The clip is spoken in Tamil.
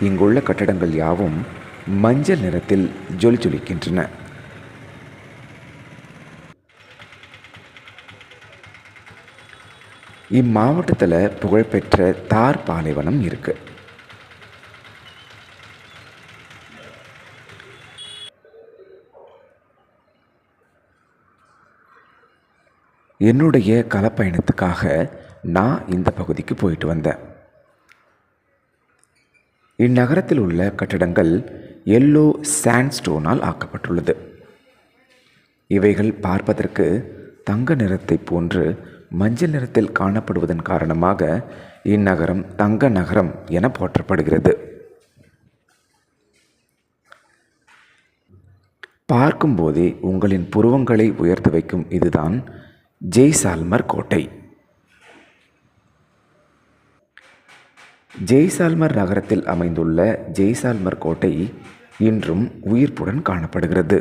இங்குள்ள கட்டடங்கள் யாவும் மஞ்சள் நிறத்தில் ஜொலி ஜொலிக்கின்றன இம்மாவட்டத்தில் புகழ்பெற்ற தார் பாலைவனம் இருக்கு. என்னுடைய கலப்பயணத்துக்காக நான் இந்த பகுதிக்கு போயிட்டு வந்தேன். இந்நகரத்தில் உள்ள கட்டடங்கள் எல்லோ சாண்ட்ஸ்டோனால் ஆக்கப்பட்டுள்ளது. இவைகள் பார்ப்பதற்கு தங்க நிறத்தை போன்று மஞ்சள் நிறத்தில் காணப்படுவதன் காரணமாக இந்நகரம் தங்க நகரம் என போற்றப்படுகிறது. பார்க்கும்போதே உங்களின் புருவங்களை உயர்த்து வைக்கும் இதுதான் ஜெய்சால்மர் கோட்டை. ஜெய்சால்மர் நகரத்தில் அமைந்துள்ள ஜெய்சால்மர் கோட்டை இன்றும் உயிர்ப்புடன் காணப்படுகிறது.